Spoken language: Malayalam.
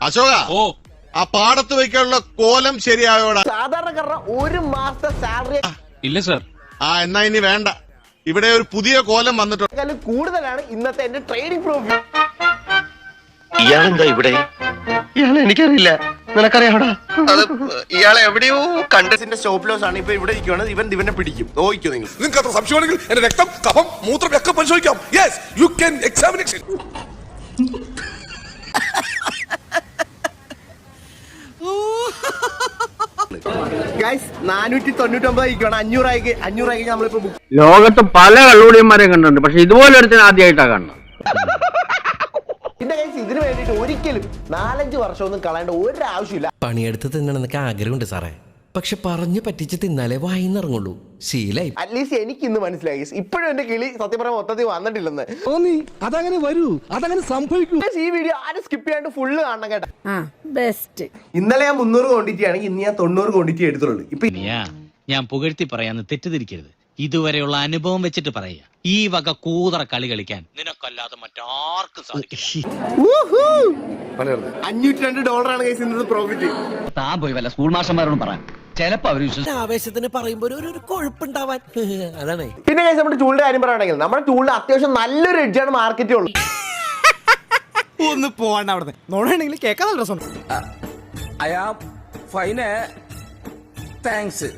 അശോക ഓ. ആ പാടത്ത് വയ്ക്കാനുള്ള കോലം ശരിയായോടാ. സാധാരണക്കാരുടെ ഒരു മാസത്തെ സാലറി ഇല്ല സർ. ആ എന്നാ ഇനി വേണ്ട. ഇവിടെ ഒരു പുതിയ കോലം വന്നിട്ടുണ്ട്. കൂടുതലാണ് ഇന്നത്തെ എന്റെ ട്രേഡിംഗ് പ്രോഫിറ്റ് ഇയാളെന്താ ഇവിടെ? ഇയാളെ എനിക്കറിയില്ല. നിനക്കറിയാടാ അത് ഇയാളെ എവിടെയോ കണ്ട് സ്റ്റോപ്പ് ലോസ് ആണ് ഇപ്പൊ ഇവിടെ ഇരിക്കുവാണ്. ഇവൻ ഇവനെ പിടിക്കും. നോക്കിക്കോ നിങ്ങൾ. നിങ്ങൾക്ക് അത്ര സംശയമാണെങ്കിൽ എന്റെ രക്തം കഫം മൂത്രം ഒക്കെ പരിശോധിക്കാം yes you can examination guys നാനൂറ്റി നമ്മളിപ്പോ ബുക്ക് ലോകത്ത് പല കള്ളുടിയന്മാരെയും കണ്ടിട്ടുണ്ട്. പക്ഷെ ഇതുപോലെ ഒരുത്തിന് ആദ്യമായിട്ടാ കാണുന്നത്. പിന്നെ ഗൈസ് ഇതിന് വേണ്ടിയിട്ട് ഒരിക്കലും നാലഞ്ച് വർഷമൊന്നും കളയേണ്ട ഒരു ആവശ്യമില്ല പണിയെടുത്ത് തിന്നണമെന്നൊക്കെ ആഗ്രഹമുണ്ട് സാറേ. പക്ഷെ പറഞ്ഞു പറ്റിച്ച് തിന്നാലേ വായിന്നിറങ്ങുള്ളൂ. ശീലായി. അറ്റ്ലീസ്റ്റ് എനിക്ക് ഇന്ന് മനസ്സിലായി guys. ഇപ്പോഴും എന്റെ കിളി സത്യം പറയാൻ മൊത്തത്തിൽ വന്നിട്ടില്ലെന്ന്. തോന്നി. അതങ്ങനെ വരൂ. അതങ്ങനെ സംഭവിക്കൂ. ഈ വീഡിയോ ആരും സ്കിപ്പ് ചെയ്യാണ്ട് ഫുള്ള് കാണണം കേട്ടോ. ആ ബെസ്റ്റ് ഇന്നലെ ഞാൻ മുന്നൂറ് ക്വാണ്ടിറ്റി ആണെങ്കിൽ ഇന്ന് ഞാൻ തൊണ്ണൂറ് ക്വാണ്ടിറ്റി എടുത്തുള്ളൂ. ഇപ്പൊ ഞാൻ പുകഴ്ത്തി പറയാന്ന് തെറ്റിദ്ധരിക്കരുത്. ഇതുവരെയുള്ള അനുഭവം വെച്ചിട്ട് പറയുക. ഈ വക കൂതറ കളി കളിക്കാൻ നിനക്കല്ലാതെ മറ്റാർക്കും സാധിക്കില്ല. അഞ്ഞൂറ്റി രണ്ട് ഡോളറാണ് ഗൈസ് ഇന്നത്തെ പ്രോഫിറ്റ് താൻ പോയി വല്ല സ്കൂൾ മാഷന്മാരോടും പറയാം ചിലപ്പോ അവർ വിശ്വസിക്കും ആവേശത്തിന് പറയുമ്പോ ഒരു ഒരു കൊഴുപ്പുണ്ടാവാൻ. അതാണ്. പിന്നെ കഴിച്ച് നമ്മുടെ ടൂളിന്റെ കാര്യം പറയുകയാണെങ്കിൽ നമ്മുടെ ടൂളിൽ അത്യാവശ്യം നല്ലൊരു എഡ്ജാണ് മാർക്കറ്റ് ഉള്ളത്. ഒന്ന് പോവാണ്ട് അവിടെ നോടാണെങ്കിൽ കേൾക്കാൻ നല്ല രസമുണ്ട് ഐ ആം ഫൈനെ താങ്ക്സ്